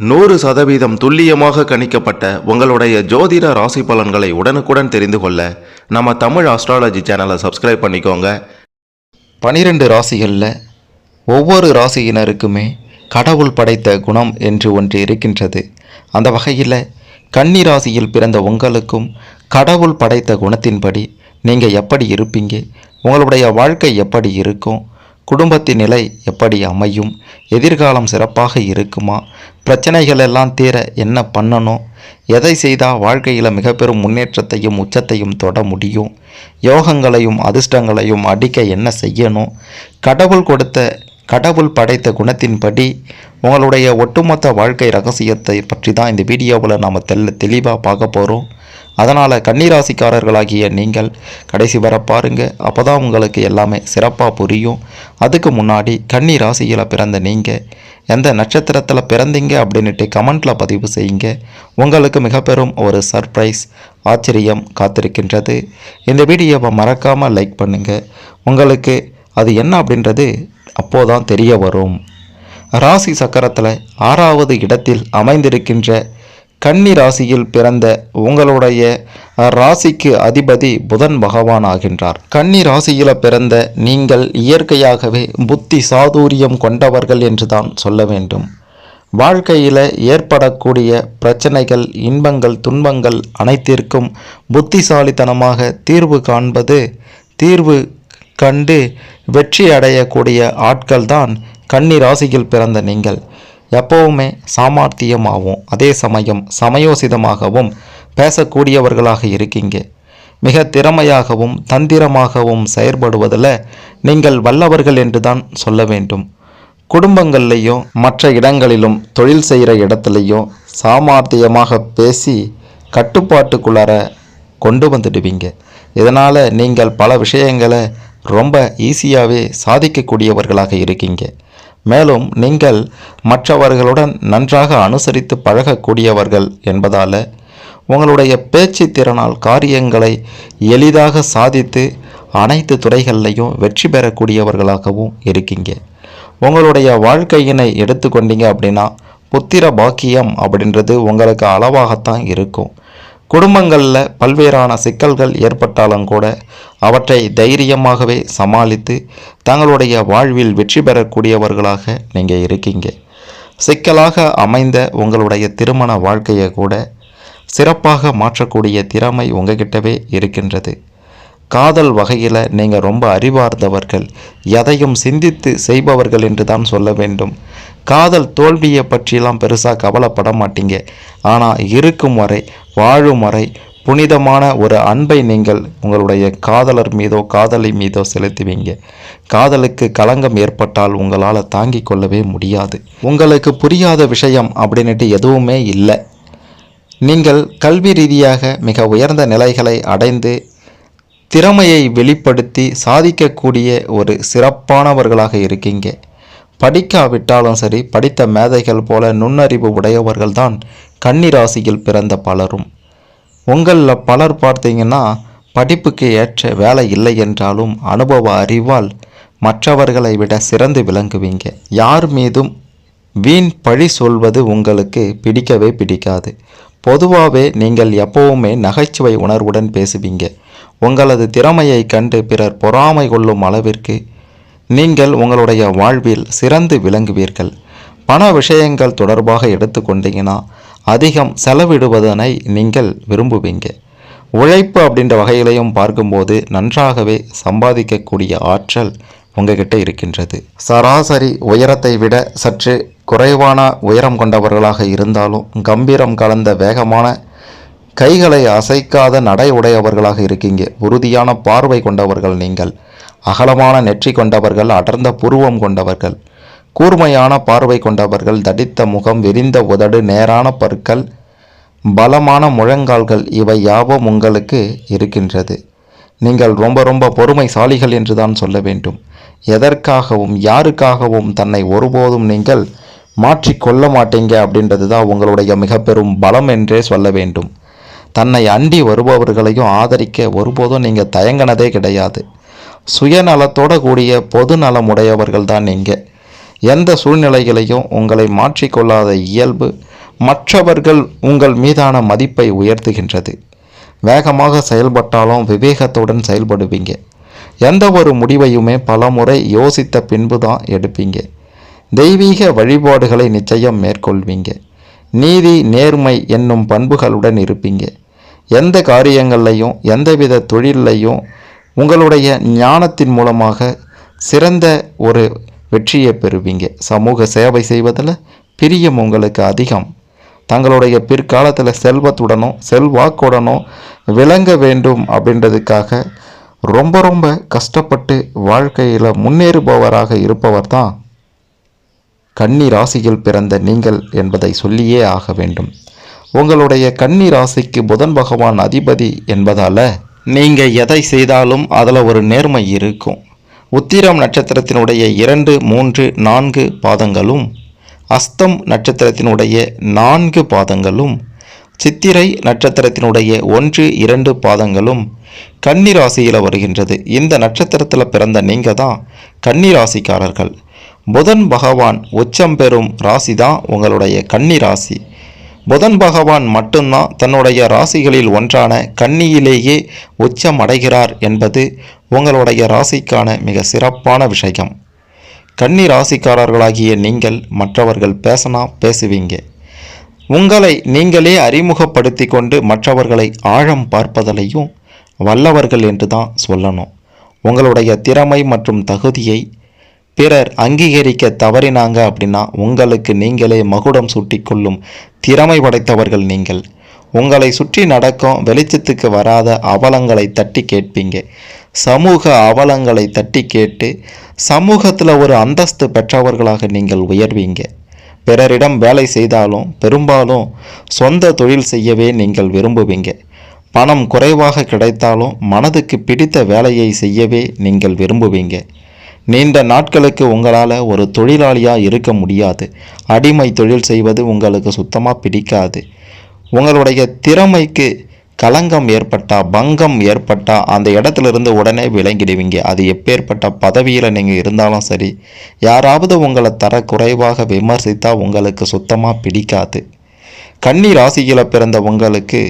நூறு சதவீதம் துல்லியமாக கணிக்கப்பட்ட உங்களுடைய ஜோதிட ராசி பலன்களை உடனுக்குடன் தெரிந்து கொள்ள நம்ம தமிழ் ஆஸ்ட்ராலஜி சேனலை சப்ஸ்கிரைப் பண்ணிக்கோங்க. பனிரெண்டு ராசிகளில் ஒவ்வொரு ராசியினருக்குமே கடவுள் படைத்த குணம் என்று ஒன்று இருக்கின்றது. அந்த வகையில் கன்னி ராசியில் பிறந்த உங்களுக்கும் கடவுள் படைத்த குணத்தின்படி நீங்கள் எப்படி இருப்பீங்க? உங்களுடைய வாழ்க்கை எப்படி இருக்கும்? குடும்பத்தின் நிலை எப்படி அமையும்? எதிர்காலம் சிறப்பாக இருக்குமா? பிரச்சனைகள் எல்லாம் தீர என்ன பண்ணணும்? எதை செய்தால் வாழ்க்கையில் மிக பெரும் முன்னேற்றத்தையும் உச்சத்தையும் தொட முடியும்? யோகங்களையும் அதிர்ஷ்டங்களையும் அடிக்க என்ன செய்யணும்? கடவுள் கொடுத்த கடவுள் படைத்த குணத்தின்படி உங்களுடைய ஒட்டுமொத்த வாழ்க்கை ரகசியத்தை பற்றி தான் இந்த வீடியோவில் நாம் தெல்ல தெளிவாக பார்க்க போகிறோம் அதனால் கன்னிராசிக்காரர்களாகிய நீங்கள் கடைசி வர பாருங்கள் அப்போ தான் உங்களுக்கு எல்லாமே சிறப்பாக புரியும். அதுக்கு முன்னாடி கன்னி ராசியில் பிறந்த நீங்கள் எந்த நட்சத்திரத்தில் பிறந்தீங்க அப்படின்ட்டு கமெண்ட்டில் பதிவு செய்யுங்க. உங்களுக்கு மிக பெரும் ஒரு சர்ப்ரைஸ் ஆச்சரியம் காத்திருக்கின்றது. இந்த வீடியோவை மறக்காமல் லைக் பண்ணுங்கள் உங்களுக்கு அது என்ன அப்படின்றது அப்போதான் தெரிய வரும். ராசி சக்கரத்தில் ஆறாவது இடத்தில் அமைந்திருக்கின்ற கன்னி ராசியில் பிறந்த உங்களுடைய ராசிக்கு அதிபதி புதன் பகவான் ஆகின்றார் கன்னி ராசியில் பிறந்த நீங்கள் இயற்கையாகவே புத்தி சாதுரியம் கொண்டவர்கள் என்று தான் சொல்ல வேண்டும். வாழ்க்கையில் ஏற்படக்கூடிய பிரச்சனைகள் இன்பங்கள் துன்பங்கள் அனைத்திற்கும் புத்திசாலித்தனமாக தீர்வு காண்பது தீர்வு கண்டு வெற்றி அடையக்கூடிய ஆட்கள் தான் கன்னி ராசியில் பிறந்த நீங்கள். எப்பவுமே சாமர்த்தியமாகவும் அதே சமயம் சமயோசிதமாகவும் பேசக்கூடியவர்களாக இருக்கீங்க. மிக திறமையாகவும் தந்திரமாகவும் செயற்படுவதில் நீங்கள் வல்லவர்கள் என்று தான் சொல்ல வேண்டும். குடும்பங்கள்லேயும் மற்ற இடங்களிலும் தொழில் செய்கிற இடத்துலையும் சாமர்த்தியமாக பேசி கட்டுப்பாட்டுக்குள்ளார கொண்டு வந்துடுவீங்க. இதனால் நீங்கள் பல விஷயங்களை ரொம்ப ஈஸியாகவே சாதிக்கக்கூடியவர்களாக இருக்கீங்க. மேலும் நீங்கள் மற்றவர்களுடன் நன்றாக அனுசரித்து பழகக்கூடியவர்கள் என்பதால் உங்களுடைய பேச்சு திறனால் காரியங்களை எளிதாக சாதித்து அனைத்து துறைகள்லையும் வெற்றி பெறக்கூடியவர்களாகவும் இருக்கீங்க. உங்களுடைய வாழ்க்கையினை எடுத்துக்கொண்டீங்க அப்படின்னா புத்திர பாக்கியம் அப்படின்றது உங்களுக்கு அளவாகத்தான் இருக்கும். குடும்பங்களில் பல்வேறான சிக்கல்கள் ஏற்பட்டாலும் கூட அவற்றை தைரியமாகவே சமாளித்து தங்களுடைய வாழ்வில் வெற்றி பெறக்கூடியவர்களாக நீங்கள் இருக்கீங்க. சிக்கலாக அமைந்த உங்களுடைய திருமண வாழ்க்கையை கூட சிறப்பாக மாற்றக்கூடிய திறமை உங்ககிட்டவே இருக்கின்றது. காதல் வகையில் நீங்கள் ரொம்ப அறிவார்ந்தவர்கள் எதையும் சிந்தித்து செய்பவர்கள் என்று தான் சொல்ல வேண்டும். காதல் தோல்வியை பற்றிலாம் பெருசாக கவலைப்பட மாட்டீங்க. ஆனால் இருக்கும் வரை வாழும் வரை புனிதமான ஒரு அன்பை நீங்கள் உங்களுடைய காதலர் மீதோ காதலி மீதோ செலுத்துவீங்க. காதலுக்கு களங்கம் ஏற்பட்டால் உங்களால் தாங்கி கொள்ளவே முடியாது. உங்களுக்கு புரியாத விஷயம் அப்படின்னுட்டு எதுவுமே இல்லை. நீங்கள் கல்வி ரீதியாக மிக உயர்ந்த நிலைகளை அடைந்து திறமையை வெளிப்படுத்தி சாதிக்கக்கூடிய ஒரு சிறப்பானவர்களாக இருக்கீங்க. படிக்காவிட்டாலும் சரி படித்த மேதைகள் போல நுண்ணறிவு உடையவர்கள் தான் கன்னிராசியில் பிறந்த பலரும். உங்களில் பலர் பார்த்தீங்கன்னா படிப்புக்கு ஏற்ற வேலை இல்லை என்றாலும் அனுபவ அறிவால் மற்றவர்களை விட சிறந்து விளங்குவீங்க. யார் மீதும் வீண் பழி சொல்வது உங்களுக்கு பிடிக்கவே பிடிக்காது. பொதுவாகவே நீங்கள் எப்பவுமே நகைச்சுவை உணர்வுடன் பேசுவீங்க. உங்களது திறமையை கண்டு பிறர் பொறாமை கொள்ளும் அளவிற்கு நீங்கள் உங்களுடைய வாழ்வில் சிறந்து விளங்குவீர்கள். பண விஷயங்கள் தொடர்பாக எடுத்துக்கொண்டீங்கன்னா அதிகம் செலவிடுவதனை நீங்கள் விரும்புவீங்க. உழைப்பு அப்படின்ற வகையிலையும் பார்க்கும்போது நன்றாகவே சம்பாதிக்கக்கூடிய ஆற்றல் உங்ககிட்ட இருக்கின்றது. சராசரி உயரத்தை விட சற்று குறைவான உயரம் கொண்டவர்களாக இருந்தாலும் கம்பீரம் கலந்த வேகமான கைகளை அசைக்காத நடை உடையவர்களாக இருக்கீங்க. உறுதியான பார்வை கொண்டவர்கள் நீங்கள். அகலமான நெற்றி கொண்டவர்கள் அடர்ந்த புருவம் கொண்டவர்கள் கூர்மையான பார்வை கொண்டவர்கள் தடித்த முகம் விரிந்த உதடு நேரான பற்கள் பலமான முழங்கால்கள் இவை யாவும் உங்களுக்கு இருக்கின்றது. நீங்கள் ரொம்ப ரொம்ப பொறுமைசாலிகள் என்று தான் சொல்ல வேண்டும். எதற்காகவும் யாருக்காகவும் தன்னை ஒருபோதும் நீங்கள் மாற்றிக்கொள்ள மாட்டீங்க அப்படின்றது தான் உங்களுடைய மிக பெரும் பலம் என்றே சொல்ல வேண்டும். தன்னை அண்டி வருபவர்களையும் ஆதரிக்க ஒருபோதும் நீங்கள் தயங்கினதே கிடையாது. சுயநலத்தோட கூடிய பொது நலமுடையவர்கள் தான் நீங்கள் எந்த சூழ்நிலைகளையும் உங்களை மாற்றிக்கொள்ளாத இயல்பு மற்றவர்கள் உங்கள் மீதான மதிப்பை உயர்த்துகின்றது. வேகமாக செயல்பட்டாலும் விவேகத்துடன் செயல்படுவீங்க. எந்த ஒரு முடிவையுமே பலமுறை யோசித்த பின்பு தான் எடுப்பீங்க. தெய்வீக வழிபாடுகளை நிச்சயம் மேற்கொள்வீங்க. நீதி நேர்மை என்னும் பண்புகளுடன் இருப்பீங்க. எந்த காரியங்கள்லையும் எந்தவித தொழிலையும் உங்களுடைய ஞானத்தின் மூலமாக சிறந்த ஒரு வெற்றியை பெறுவீங்க. சமூக சேவை செய்வதில் பிரியம் உங்களுக்கு அதிகம். தங்களுடைய பிற்காலத்தில் செல்வத்துடனும் செல்வாக்குடனும் விளங்க வேண்டும் அப்படின்றதுக்காக ரொம்ப ரொம்ப கஷ்டப்பட்டு வாழ்க்கையில் முன்னேறுபவராக இருப்பவர் தான் கன்னி ராசியில் பிறந்த நீங்கள் என்பதை சொல்லியே ஆக வேண்டும். உங்களுடைய கன்னி ராசிக்கு புதன் பகவான் அதிபதி என்பதால் நீங்கள் எதை செய்தாலும் அதில் ஒரு நேர்மை இருக்கும். உத்திரம் நட்சத்திரத்தினுடைய இரண்டு மூன்று நான்கு பாதங்களும் அஸ்தம் நட்சத்திரத்தினுடைய நான்கு பாதங்களும் சித்திரை நட்சத்திரத்தினுடைய ஒன்று இரண்டு பாதங்களும் கன்னிராசியில் வருகின்றது. இந்த நட்சத்திரத்தில் பிறந்த நீங்கள் தான் கன்னிராசிக்காரர்கள் புதன் பகவான் உச்சம் பெறும் ராசி தான் உங்களுடைய கன்னிராசி புதன் பகவான் மட்டும்தான் தன்னுடைய ராசிகளில் ஒன்றான கன்னியிலேயே உச்சம் அடைகிறார் என்பது உங்களுடைய ராசிக்கான மிக சிறப்பான விஷயம். கன்னி ராசிக்காரர்களாகிய நீங்கள் மற்றவர்கள் பேசினா பேசுவீங்க. உங்களை நீங்களே அறிமுகப்படுத்தி கொண்டு மற்றவர்களை ஆழம் பார்ப்பதலையும் வல்லவர்கள் என்று தான் சொல்லணும். உங்களுடைய திறமை மற்றும் தகுதியை பிறர் அங்கீகரிக்க தவறினாங்க அப்படின்னா உங்களுக்கு நீங்களே மகுடம் சூட்டிக்கொள்ளும் திறமை படைத்தவர்கள் நீங்கள். உங்களை சுற்றி நடக்கும் வெளிச்சத்துக்கு வராத அவலங்களை தட்டி கேட்பீங்க. சமூக அவலங்களை தட்டி கேட்டு சமூகத்தில் ஒரு அந்தஸ்து பெற்றவர்களாக நீங்கள் உயர்வீங்க. பிறரிடம் வேலை செய்தாலும் பெரும்பாலும் சொந்த தொழில் செய்யவே நீங்கள் விரும்புவீங்க. பணம் குறைவாக கிடைத்தாலும் மனதுக்கு பிடித்த வேலையை செய்யவே நீங்கள் விரும்புவீங்க. நீண்ட நாட்களுக்கு உங்களால் ஒரு தொழிலாளியாக இருக்க முடியாது. அடிமை தொழில் செய்வது உங்களுக்கு சுத்தமாக பிடிக்காது. உங்களுடைய திறமைக்கு களங்கம் ஏற்பட்டா பங்கம் ஏற்பட்டா அந்த இடத்துல இருந்து உடனே விளங்கிடுவீங்க அது எப்பேற்பட்ட பதவியில் நீங்கள் இருந்தாலும் சரி யாராவது உங்களை தர குறைவாக விமர்சித்தா உங்களுக்கு சுத்தமாக பிடிக்காது. கன்னி ராசியில் பிறந்த உங்களுக்கு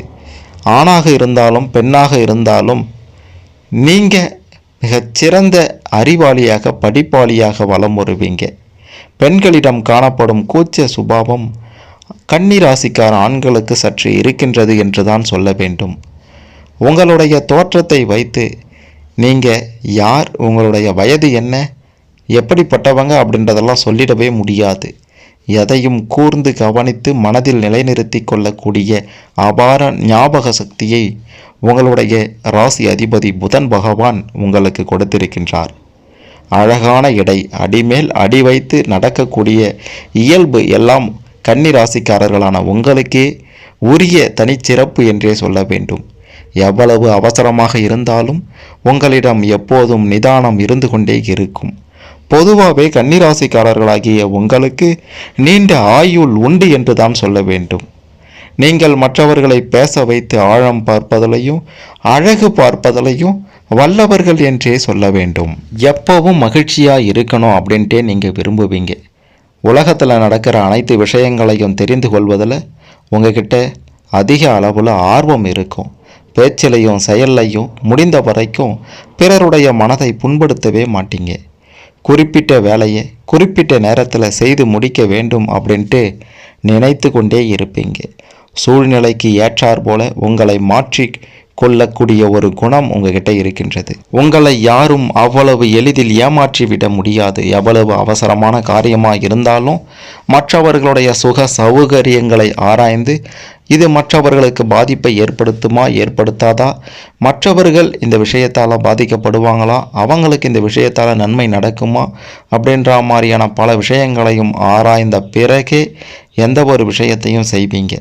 ஆணாக இருந்தாலும் பெண்ணாக இருந்தாலும் நீங்கள் மிகச்சிறந்த அறிவாளியாக படிப்பாளியாக வலம் வருவீங்க. பெண்களிடம் காணப்படும் கூச்ச சுபாவம் கன்னிராசிக்கார ஆண்களுக்கு சற்று இருக்கின்றது என்று தான் சொல்ல வேண்டும். உங்களுடைய தோற்றத்தை வைத்து நீங்கள் யார் உங்களுடைய வயது என்ன எப்படிப்பட்டவங்க அப்படின்றதெல்லாம் சொல்லிடவே முடியாது. எதையும் கூர்ந்து கவனித்து மனதில் நிலைநிறுத்தி கொள்ளக்கூடிய அபார ஞாபக சக்தியை உங்களுடைய ராசி அதிபதி புதன் பகவான் உங்களுக்கு கொடுத்திருக்கின்றார். அழகான இடை அடிமேல் அடி வைத்து நடக்கக்கூடிய இயல்பு எல்லாம் கன்னி ராசிக்காரர்களான உங்களுக்கே உரிய தனிச்சிறப்பு என்றே சொல்ல வேண்டும். எவ்வளவு அவசரமாக இருந்தாலும் உங்களிடம் எப்போதும் நிதானம் இருந்து கொண்டே இருக்கும். பொதுவாகவே கன்னிராசிக்காரர்களாகிய உங்களுக்கு நீண்ட ஆயுள் உண்டு என்று தான் சொல்ல வேண்டும். நீங்கள் மற்றவர்களை பேச வைத்து ஆழம் பார்ப்பதிலையும் அழகு பார்ப்பதிலையும் வல்லவர்கள் என்றே சொல்ல வேண்டும். எப்பவும் மகிழ்ச்சியாக இருக்கணும் அப்படின்ட்டே நீங்கள் விரும்புவீங்க. உலகத்தில் நடக்கிற அனைத்து விஷயங்களையும் தெரிந்து கொள்வதில் உங்ககிட்ட அதிக அளவில் ஆர்வம் இருக்கும். பேச்சிலையும் செயல்லையும் முடிந்த வரைக்கும் பிறருடைய மனதை புண்படுத்தவே மாட்டீங்க. குறிப்பிட்ட வேலையை குறிப்பிட்ட நேரத்தில் செய்து முடிக்க வேண்டும் அப்படின்ட்டு நினைத்து கொண்டே இருப்பீங்க. சூழ்நிலைக்கு ஏற்றாற் போல உங்களை மாற்றி கொள்ளக்கூடிய ஒரு குணம் உங்ககிட்ட இருக்கின்றது. உங்களை யாரும் அவ்வளவு எளிதில் ஏமாற்றி விட முடியாது. எவ்வளவு அவசரமான காரியமாக இருந்தாலும் மற்றவர்களுடைய சுக சௌகரியங்களை ஆராய்ந்து இது மற்றவர்களுக்கு பாதிப்பை ஏற்படுத்துமா ஏற்படுத்தாதா? மற்றவர்கள் இந்த விஷயத்தால் பாதிக்கப்படுவாங்களா? அவங்களுக்கு இந்த விஷயத்தால் நன்மை நடக்குமா? அப்படின்ற மாதிரியான பல விஷயங்களையும் ஆராய்ந்த பிறகே எந்த ஒரு விஷயத்தையும் செய்வீங்க.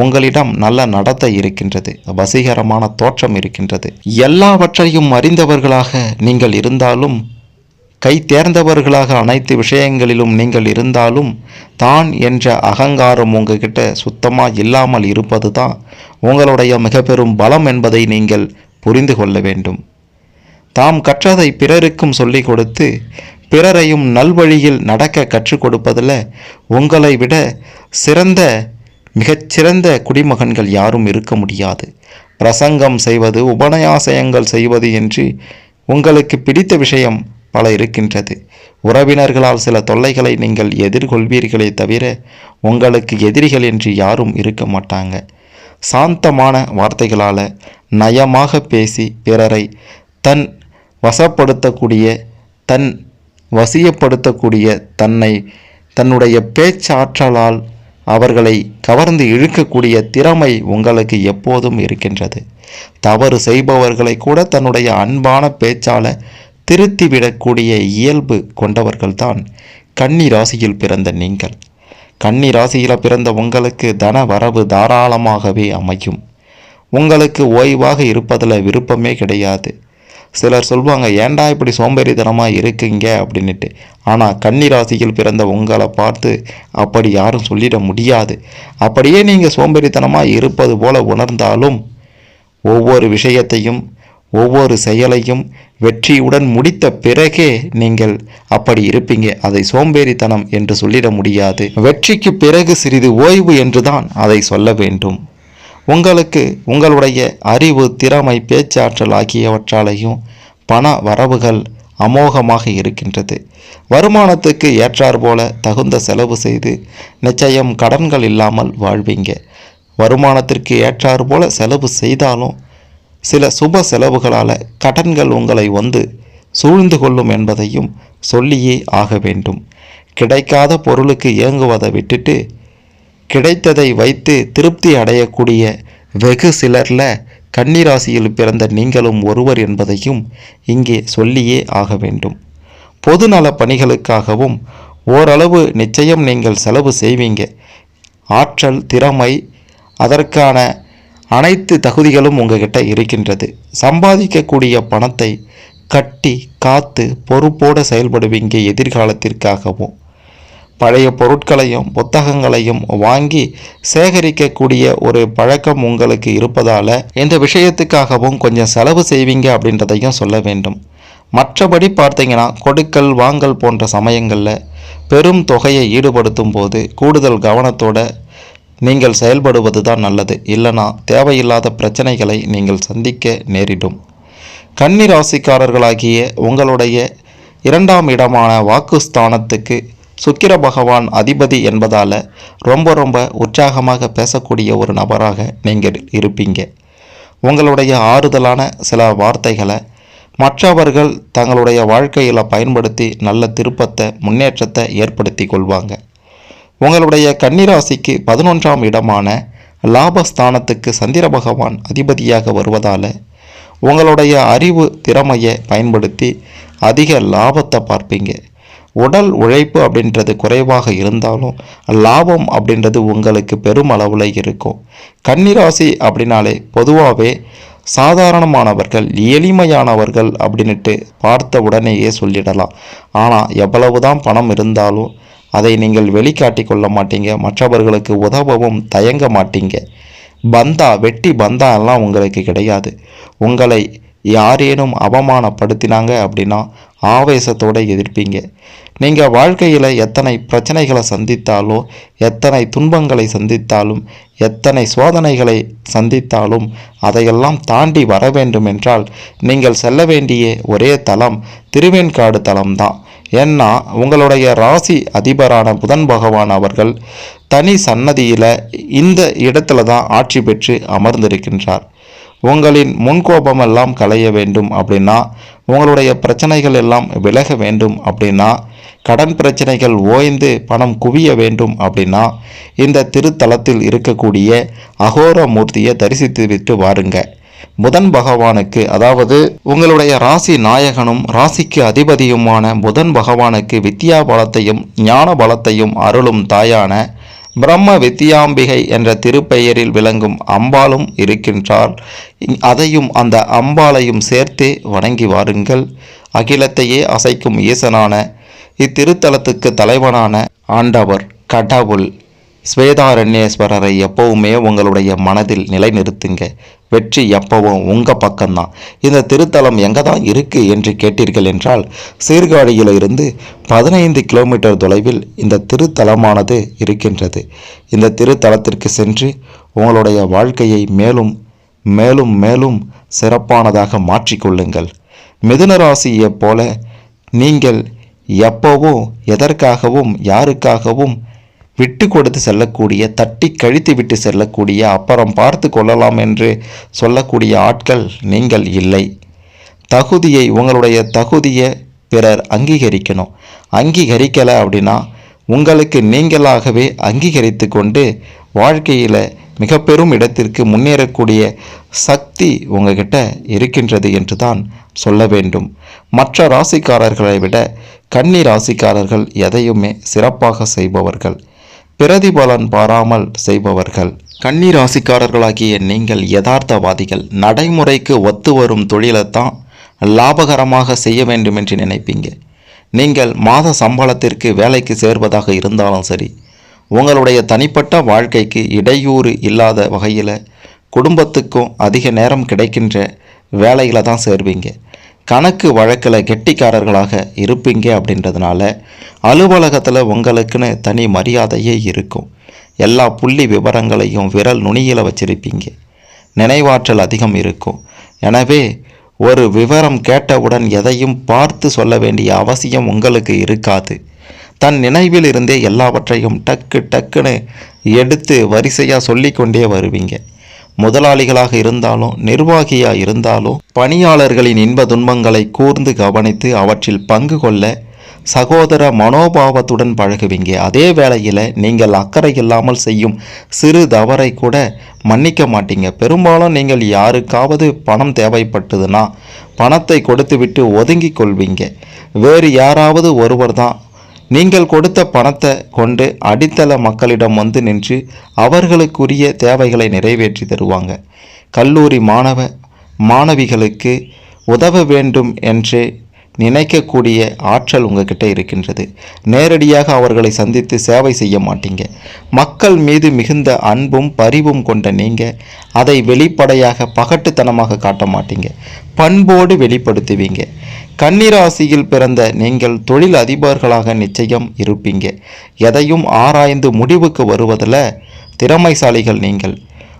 உங்களிடம் நல்ல நடத்தை இருக்கின்றது வசீகரமான தோற்றம் இருக்கின்றது. எல்லாவற்றையும் அறிந்தவர்களாக நீங்கள் இருந்தாலும் கை தேர்ந்தவர்களாக அனைத்து விஷயங்களிலும் நீங்கள் இருந்தாலும் தான் என்ற அகங்காரம் உங்ககிட்ட சுத்தமாக இல்லாமல் இருப்பது தான் உங்களுடைய மிக பெரும் பலம் என்பதை நீங்கள் புரிந்து கொள்ள வேண்டும். தாம் கற்றதை பிறருக்கும் சொல்லிக் கொடுத்து பிறரையும் நல்வழியில் நடக்க கற்றுக் கொடுப்பதில் உங்களை விட சிறந்த மிகச்சிறந்த குடிமகன்கள் யாரும் இருக்க முடியாது. பிரசங்கம் செய்வது உபநயாசயங்கள் செய்வது என்று உங்களுக்கு பிடித்த விஷயம் பல இருக்கின்றது. உறவினர்களால் சில தொல்லைகளை நீங்கள் எதிர்கொள்வீர்களே தவிர உங்களுக்கு எதிரிகள் என்று யாரும் இருக்க மாட்டாங்க. சாந்தமான வார்த்தைகளால் நயமாக பேசி பிறரை தன் வசப்படுத்தக்கூடிய தன் வசியப்படுத்தக்கூடிய தன்னை தன்னுடைய பேச்சாற்றலால் அவர்களை கவர்ந்து இழுக்கக்கூடிய திறமை உங்களுக்கு எப்போதும் இருக்கின்றது. தவறு செய்பவர்களை கூட தன்னுடைய அன்பான பேச்சால திருத்திவிடக்கூடிய இயல்பு கொண்டவர்கள்தான் கன்னி ராசியில் பிறந்த நீங்கள். கன்னி ராசியில் பிறந்த உங்களுக்கு தன வரவு தாராளமாகவே அமையும். உங்களுக்கு ஓய்வாக இருப்பதில் விருப்பமே கிடையாது. சிலர் சொல்லுவாங்க ஏன்டா இப்படி சோம்பேறித்தனமாக இருக்கீங்க? அப்படின்னுட்டு. ஆனால் கன்னி ராசியில் பிறந்த உங்களை பார்த்து அப்படி யாரும் சொல்லிட முடியாது. அப்படியே நீங்கள் சோம்பேறித்தனமாக இருப்பது போல உணர்ந்தாலும் ஒவ்வொரு விஷயத்தையும் ஒவ்வொரு செயலையும் வெற்றியுடன் முடித்த பிறகே நீங்கள் அப்படி இருப்பீங்க. அதை சோம்பேறித்தனம் என்று சொல்லிட முடியாது. வெற்றிக்கு பிறகு சிறிது ஓய்வு என்றுதான் அதை சொல்ல வேண்டும். உங்களுக்கு உங்களுடைய அறிவு திறமை பேச்சாற்றல் ஆகியவற்றாலையும் பண வரவுகள் அமோகமாக இருக்கின்றது. வருமானத்துக்கு ஏற்றாற்போல தகுந்த செலவு செய்து நிச்சயம் கடன்கள் இல்லாமல் வாழ்வீங்க. வருமானத்திற்கு ஏற்றாற்போல செலவு செய்தாலும் சில சுப செலவுகளால் கடன்கள் உங்களை வந்து சூழ்ந்து கொள்ளும் என்பதையும் சொல்லியே ஆக வேண்டும். கிடைக்காத பொருளுக்கு இயங்குவதை விட்டுட்டு கிடைத்ததை வைத்து திருப்தி அடையக்கூடிய வெகு சிலரில் கன்னிராசியில் பிறந்த நீங்களும் ஒருவர் என்பதையும் இங்கே சொல்லியே ஆக வேண்டும். பொதுநல பணிகளுக்காகவும் ஓரளவு நிச்சயம் நீங்கள் செலவு செய்வீங்க. ஆற்றல் திறமை அதற்கான அனைத்து தகுதிகளும் உங்ககிட்ட இருக்கின்றது. சம்பாதிக்கக்கூடிய பணத்தை கட்டி காத்து பொறுப்போடு செயல்படுவீங்க எதிர்காலத்திற்காகவும் பழைய பொருட்களையும் புத்தகங்களையும் வாங்கி சேகரிக்கக்கூடிய ஒரு பழக்கம் உங்களுக்கு இருப்பதால் இந்த விஷயத்துக்காகவும் கொஞ்சம் செலவு செய்வீங்க அப்படின்றதையும் சொல்ல வேண்டும். மற்றபடி பார்த்தீங்கன்னா கொடுக்கல் வாங்கல் போன்ற சமயங்களில் பெரும் தொகையை ஈடுபடுத்தும் போது கூடுதல் கவனத்தோட நீங்கள் செயல்படுவது தான் நல்லது. இல்லைனா தேவையில்லாத பிரச்சனைகளை நீங்கள் சந்திக்க நேரிடும். கன்னி ராசிக்காரர்களாகிய உங்களுடைய இரண்டாம் இடமான வாக்குஸ்தானத்துக்கு சுக்கிர பகவான் அதிபதி என்பதால் ரொம்ப ரொம்ப உற்சாகமாக பேசக்கூடிய ஒரு நபராக நீங்கள் இருப்பீங்க. உங்களுடைய ஆறுதலான சில வார்த்தைகளை மற்றவர்கள் தங்களுடைய வாழ்க்கையில் பயன்படுத்தி நல்ல திருப்பத்தை முன்னேற்றத்தை ஏற்படுத்தி கொள்வாங்க. உங்களுடைய கன்னிராசிக்கு பதினொன்றாம் இடமான லாபஸ்தானத்துக்கு சந்திர பகவான் அதிபதியாக வருவதால் உங்களுடைய அறிவு திறமையை பயன்படுத்தி அதிக லாபத்தை பார்ப்பீங்க. உடல் உழைப்பு அப்படின்றது குறைவாக இருந்தாலும் லாபம் அப்படின்றது உங்களுக்கு பெரும் அளவில் இருக்கும். கன்னிராசி அப்படின்னாலே பொதுவாகவே சாதாரணமானவர்கள் எளிமையானவர்கள் அப்படின்னுட்டு பார்த்த உடனேயே சொல்லிடலாம். ஆனால் எவ்வளவுதான் பணம் இருந்தாலும் அதை நீங்கள் வெளிக்காட்டி கொள்ள மாட்டீங்க. மற்றவர்களுக்கு உதவவும் தயங்க மாட்டீங்க. பந்தா வெட்டி பந்தா எல்லாம் உங்களுக்கு கிடையாது. உங்களை யாரேனும் அவமானப்படுத்தினாங்க அப்படின்னா ஆவேசத்தோடு எதிர்ப்பீங்க. நீங்கள் வாழ்க்கையில் எத்தனை பிரச்சனைகளை சந்தித்தாலோ எத்தனை துன்பங்களை சந்தித்தாலும் எத்தனை சோதனைகளை சந்தித்தாலும் அதையெல்லாம் தாண்டி வர வேண்டும் என்றால் நீங்கள் செல்ல வேண்டிய ஒரே தலம் திருவேன்காடு தலம்தான். ஏன்னா உங்களுடைய ராசி அதிபரான புதன் பகவான் அவர்கள் தனி சன்னதியில் இந்த இடத்துல தான் ஆட்சி பெற்று அமர்ந்திருக்கின்றார். உங்களின் முன்கோபமெல்லாம் களைய வேண்டும் அப்படின்னா உங்களுடைய பிரச்சனைகள் எல்லாம் விலக வேண்டும் அப்படின்னா கடன் பிரச்சனைகள் ஓய்ந்து பணம் குவிய வேண்டும் அப்படின்னா இந்த திருத்தலத்தில் இருக்கக்கூடிய அகோர மூர்த்தியை தரிசித்து விட்டு வாருங்க. புதன் பகவானுக்கு அதாவது உங்களுடைய ராசி நாயகனும் ராசிக்கு அதிபதியுமான புதன் பகவானுக்கு வித்யா பலத்தையும் ஞான பலத்தையும் அருளும் தாயான பிரம்ம வித்தியாம்பிகை என்ற திருப்பெயரில் விளங்கும் அம்பாளும் இருக்கின்றால் அதையும் அந்த அம்பாளையும் சேர்த்தே வணங்கி வாருங்கள். அகிலத்தையே அசைக்கும் ஈசனான இத்திருத்தலத்துக்கு தலைவனான ஆண்டவர் கடவுள் ஸ்வேதாரண்யேஸ்வரரை எப்பவுமே உங்களுடைய மனதில் நிலைநிறுத்துங்க. வெற்றி எப்பவும் உங்கள் பக்கம்தான். இந்த திருத்தலம் எங்கே தான் இருக்குது என்று கேட்டீர்கள் என்றால் சீர்காழியில் இருந்து பதினைந்து கிலோமீட்டர் தொலைவில் இந்த திருத்தலமானது இருக்கின்றது. இந்த திருத்தலத்திற்கு சென்று உங்களுடைய வாழ்க்கையை மேலும் மேலும் மேலும் சிறப்பானதாக மாற்றிக்கொள்ளுங்கள் மிதுன ராசியைப் போல நீங்கள் எப்போவும் எதற்காகவும் யாருக்காகவும் விட்டு கொடுத்து செல்லக்கூடிய தட்டி கழித்து விட்டு செல்லக்கூடிய அப்புறம் பார்த்து கொள்ளலாம் என்று சொல்லக்கூடிய ஆட்கள் நீங்கள் இல்லை. தகுதியை உங்களுடைய தகுதியை பிறர் அங்கீகரிக்கணும். அங்கீகரிக்கலை அப்படின்னா உங்களுக்கு நீங்களாகவே அங்கீகரித்து கொண்டு வாழ்க்கையில் மிக பெரும் இடத்திற்கு முன்னேறக்கூடிய சக்தி உங்ககிட்ட இருக்கின்றது என்று தான் சொல்ல வேண்டும். மற்ற ராசிக்காரர்களை விட கன்னி ராசிக்காரர்கள் எதையுமே சிறப்பாக செய்பவர்கள். பிரதிபலன் பாராமல் செய்பவர்கள். கன்னி ராசிக்காரர்களாகிய நீங்கள் யதார்த்தவாதிகள். நடைமுறைக்கு ஒத்து வரும் தொழிலைத்தான் லாபகரமாக செய்ய வேண்டும் என்று நினைப்பீங்க. நீங்கள் மாத சம்பளத்திற்கு வேலைக்கு சேர்வதாக இருந்தாலும் சரி உங்களுடைய தனிப்பட்ட வாழ்க்கைக்கு இடையூறு இல்லாத வகையில் குடும்பத்துக்கும் அதிக நேரம் கிடைக்கின்ற வேலையில் தான் சேர்வீங்க. கணக்கு வழக்கில் கெட்டிக்காரர்களாக இருப்பீங்க அப்படின்றதுனால அலுவலகத்தில் உங்களுக்குன்னு தனி மரியாதையே இருக்கும். எல்லா புள்ளி விவரங்களையும் விரல் நுனியில் வச்சிருப்பீங்க. நினைவாற்றல் அதிகம் இருக்கும். எனவே ஒரு விவரம் கேட்டவுடன் எதையும் பார்த்து சொல்ல வேண்டிய அவசியம் உங்களுக்கு இருக்காது. தன் நினைவில் இருந்தே எல்லாவற்றையும் டக்கு டக்குன்னு எடுத்து வரிசையாக சொல்லிக்கொண்டே வருவீங்க. முதலாளிகளாக இருந்தாலும் நிர்வாகியாக இருந்தாலும் பணியாளர்களின் இன்ப துன்பங்களை கூர்ந்து கவனித்து அவற்றில் பங்கு கொள்ள சகோதர மனோபாவத்துடன் பழகுவீங்க. அதே வேளையில் நீங்கள் அக்கறை இல்லாமல் செய்யும் சிறு தவறை கூட மன்னிக்க மாட்டீங்க. பெரும்பாலும் நீங்கள் யாருக்காவது பணம் தேவைப்பட்டதுன்னா பணத்தை கொடுத்துவிட்டு ஒதுங்கிக் கொள்வீங்க. வேறு யாராவது ஒருவர் தான் நீங்கள் கொடுத்த பணத்தை கொண்டு அடித்தள மக்களிடம் வந்து நின்று அவர்களுக்குரிய தேவைகளை நிறைவேற்றி தருவாங்க. கல்லூரி மாணவ மாணவிகளுக்கு உதவ வேண்டும் என்று நினைக்கக்கூடிய ஆற்றல் உங்ககிட்ட இருக்கின்றது. நேரடியாக அவர்களை சந்தித்து சேவை செய்ய மாட்டீங்க. மக்கள் மீது மிகுந்த அன்பும் பரிவும் கொண்ட நீங்கள் அதை வெளிப்படையாக பகட்டுத்தனமாக காட்ட மாட்டீங்க. பண்போடு வெளிப்படுத்துவீங்க. கன்னிராசியில் பிறந்த நீங்கள் தொழில் அதிபர்களாக நிச்சயம் இருப்பீங்க. எதையும் ஆராய்ந்து முடிவுக்கு வருவதில் திறமைசாலிகள் நீங்கள்.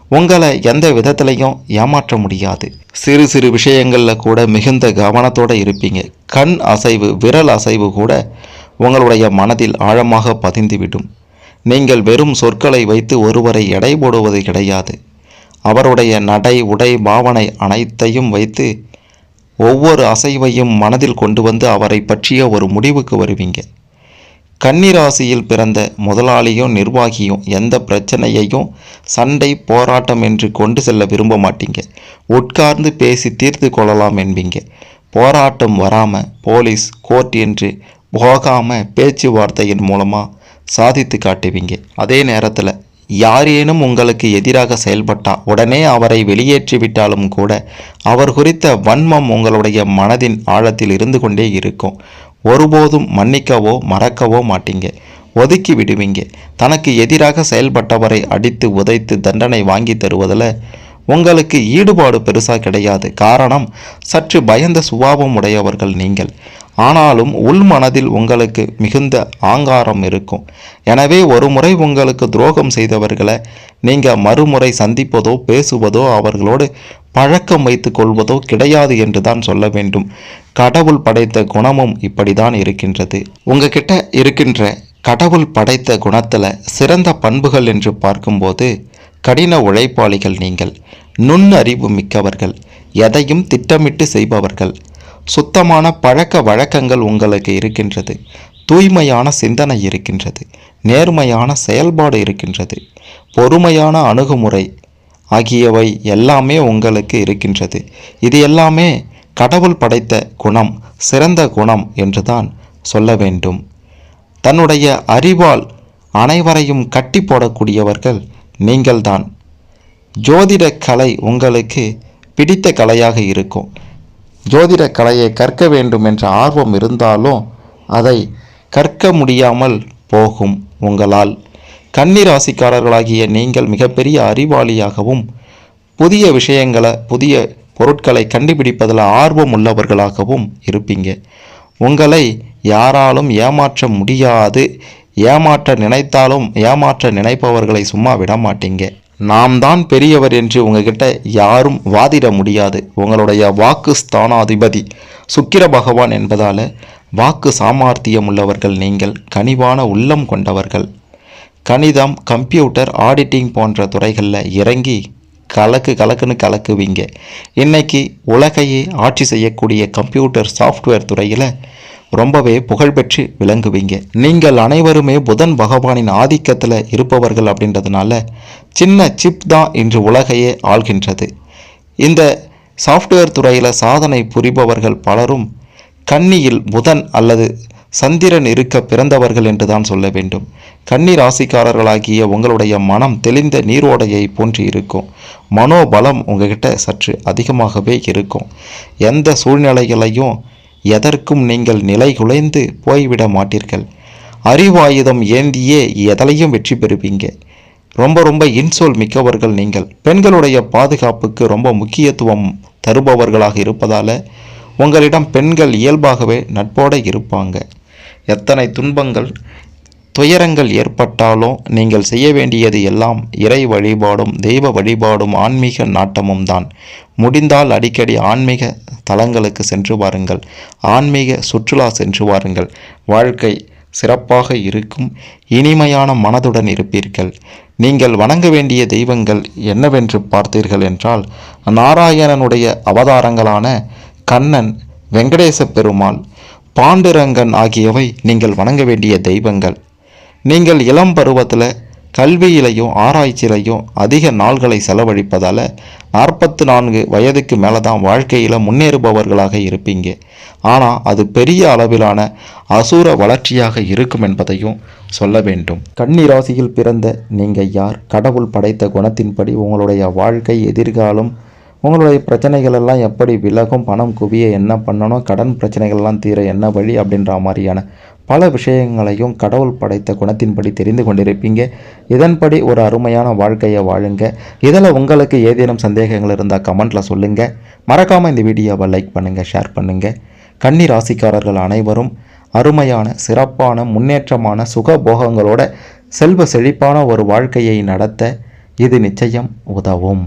உங்களை எந்த விதத்திலையும் ஏமாற்ற முடியாது. சிறு சிறு விஷயங்களில் கூட மிகுந்த கவனத்தோடு இருப்பீங்க. கண் அசைவு விரல் அசைவு கூட உங்களுடைய மனதில் ஆழமாக பதிந்துவிடும். நீங்கள் வெறும் சொற்களை வைத்து ஒருவரை எடை போடுவது கிடையாது. அவருடைய நடை உடை பாவனை அனைத்தையும் வைத்து ஒவ்வொரு அசைவையும் மனதில் கொண்டு வந்து அவரை பற்றிய ஒரு முடிவுக்கு வருவீங்க. கன்னிராசியில் பிறந்த முதலாளியும் நிர்வாகியும் எந்த பிரச்சனையையும் சண்டை போராட்டம் என்று கொண்டு செல்ல விரும்ப மாட்டீங்க. உட்கார்ந்து பேசி தீர்த்து கொள்ளலாம் என்பீங்க. போராட்டம் வராமல் போலீஸ் கோர்ட் என்று போகாமல் பேச்சுவார்த்தையின் மூலமாக சாதித்து காட்டுவீங்க. அதே நேரத்தில் யாரேனும் உங்களுக்கு எதிராக செயல்பட்டால் உடனே அவரை வெளியேற்றி விட்டாலும் கூட அவர் குறித்த வன்மம் உங்களுடைய மனதின் ஆழத்தில் இருந்து கொண்டே இருக்கும். ஒருபோதும் மன்னிக்கவோ மறக்கவோ மாட்டீங்க. ஒதுக்கி விடுவீங்க. தனக்கு எதிராக செயல்பட்டவரை அடித்து உதைத்து தண்டனை வாங்கி தருவதில் உங்களுக்கு ஈடுபாடு பெருசாக கிடையாது. காரணம் சற்று பயந்த சுபாவம் உடையவர்கள் நீங்கள். ஆனாலும் உள் மனதில் உங்களுக்கு மிகுந்த ஆங்காரம் இருக்கும். எனவே ஒரு முறை உங்களுக்கு துரோகம் செய்தவர்களை நீங்கள் மறுமுறை சந்திப்பதோ பேசுவதோ அவர்களோடு பழக்கம் வைத்து கொள்வதோ கிடையாது என்று தான் சொல்ல வேண்டும். கடவுள் படைத்த குணமும் இப்படிதான் இருக்கின்றது. உங்ககிட்ட இருக்கின்ற கடவுள் படைத்த குணத்தில் சிறந்த பண்புகள் என்று பார்க்கும்போது கடின உழைப்பாளிகள் நீங்கள் நுண்ணறிவு மிக்கவர்கள் எதையும் திட்டமிட்டு செய்பவர்கள். சுத்தமான பழக்க வழக்கங்கள் உங்களுக்கு இருக்கின்றது. தூய்மையான சிந்தனை இருக்கின்றது. நேர்மையான செயல்பாடு இருக்கின்றது. பொறுமையான அணுகுமுறை ஆகியவை எல்லாமே உங்களுக்கு இருக்கின்றது. இது எல்லாமே கடவுள் படைத்த குணம் சிறந்த குணம் என்றுதான் சொல்ல வேண்டும். தன்னுடைய அறிவால் அனைவரையும் கட்டி போடக்கூடியவர்கள் நீங்கள்தான். ஜோதிட கலை உங்களுக்கு பிடித்த கலையாக இருக்கும். ஜோதிட கலையை கற்க வேண்டும் என்ற ஆர்வம் இருந்தாலும் அதை கற்க முடியாமல் போகும் உங்களால். கன்னிராசிக்காரர்களாகிய நீங்கள் மிகப்பெரிய அறிவாளியாகவும் புதிய விஷயங்களை புதிய பொருட்களை கண்டுபிடிப்பதில் ஆர்வம் உள்ளவர்களாகவும் இருப்பீங்க. உங்களை யாராலும் ஏமாற்ற முடியாது ஏமாற்ற நினைத்தாலும் ஏமாற்ற நினைப்பவர்களை சும்மா விட மாட்டீங்க நாம் தான் பெரியவர் என்று உங்ககிட்ட யாரும் வாதிட முடியாது. உங்களுடைய வாக்கு ஸ்தானாதிபதி சுக்கிர பகவான் என்பதால் வாக்கு சாமார்த்தியம் உள்ளவர்கள் நீங்கள் கனிவான உள்ளம் கொண்டவர்கள். கணிதம் கம்ப்யூட்டர் ஆடிட்டிங் போன்ற துறைகளில் இறங்கி கலக்கு கலக்குன்னு கலக்குவீங்க. இன்னைக்கு உலகையே ஆட்சி செய்யக்கூடிய கம்ப்யூட்டர் சாஃப்ட்வேர் துறையில் ரொம்பவே புகழ்பெற்று விளங்குவீங்க. நீங்கள் அனைவருமே புதன் பகவானின் ஆதிக்கத்தில் இருப்பவர்கள் அப்படின்றதுனால சின்ன சிப் தான் இன்று உலகையே ஆள்கின்றது. இந்த சாஃப்ட்வேர் துறையில் சாதனை புரிபவர்கள் பலரும் கன்னியில் புதன் அல்லது சந்திரன் இருக்க பிறந்தவர்கள் என்று தான் சொல்ல வேண்டும். கன்னி ராசிக்காரர்களாகிய உங்களுடைய மனம் தெளிந்த நீரோடையை போன்று இருக்கும். மனோபலம் உங்ககிட்ட சற்று அதிகமாகவே இருக்கும். எந்த சூழ்நிலைகளையும் எதற்கும் நீங்கள் நிலை குலைந்து போய்விட மாட்டீர்கள். அறிவாயுதம் ஏந்தியே எதலையும் வெற்றி பெறுவீங்க. ரொம்ப ரொம்ப இன்சொல் மிக்கவர்கள் நீங்கள். பெண்களுடைய பாதுகாப்புக்கு ரொம்ப முக்கியத்துவம் தருபவர்களாக இருப்பதால் உங்களிடம் பெண்கள் இயல்பாகவே நட்போடு இருப்பாங்க. எத்தனை துன்பங்கள் துயரங்கள் ஏற்பட்டாலும் நீங்கள் செய்ய வேண்டியது எல்லாம் இறை வழிபாடும் தெய்வ வழிபாடும் ஆன்மீக நாட்டமும் தான். முடிந்தால் அடிக்கடி ஆன்மீக தலங்களுக்கு சென்று வாருங்கள். ஆன்மீக சுற்றுலா சென்று வாருங்கள். வாழ்க்கை சிறப்பாக இருக்கும். இனிமையான மனதுடன் இருப்பீர்கள். நீங்கள் வணங்க வேண்டிய தெய்வங்கள் என்னவென்று பார்த்தீர்கள் என்றால் நாராயணனுடைய அவதாரங்களான கண்ணன் வெங்கடேச பெருமாள் பாண்டுரங்கன் ஆகியவை நீங்கள் வணங்க வேண்டிய தெய்வங்கள். நீங்கள் இளம் பருவத்தில் கல்வியிலையும் ஆராய்ச்சியிலையும் அதிக நாள்களை செலவழிப்பதால் நாற்பத்து நான்கு வயதுக்கு மேலே தான் வாழ்க்கையில் முன்னேறுபவர்களாக இருப்பீங்க. ஆனால் அது பெரிய அளவிலான அசுர வளர்ச்சியாக இருக்கும் என்பதையும் சொல்ல வேண்டும். கன்னி ராசியில் பிறந்த நீங்கள் யார்? கடவுள் படைத்த குணத்தின்படி உங்களுடைய வாழ்க்கை எதிர்காலம் உங்களுடைய பிரச்சனைகள் எல்லாம் எப்படி விலகும்? பணம் குவிய என்ன பண்ணணும்? கடன் பிரச்சனைகள்லாம் தீர என்ன வழி? அப்படின்ற மாதிரியான பல விஷயங்களையும் கடவுள் படைத்த குணத்தின்படி தெரிந்து கொண்டிருப்பீங்க. இதன்படி ஒரு அருமையான வாழ்க்கையை வாழுங்க. இதில் உங்களுக்கு ஏதேனும் சந்தேகங்கள் இருந்தால் கமெண்ட்டில் சொல்லுங்கள் மறக்காமல் இந்த வீடியோவை லைக் பண்ணுங்கள் ஷேர் பண்ணுங்கள் கன்னி ராசிக்காரர்கள் அனைவரும் அருமையான சிறப்பான முன்னேற்றமான சுகபோகங்களோட செல்வ செழிப்பான ஒரு வாழ்க்கையை நடத்த இது நிச்சயம் உதவும்.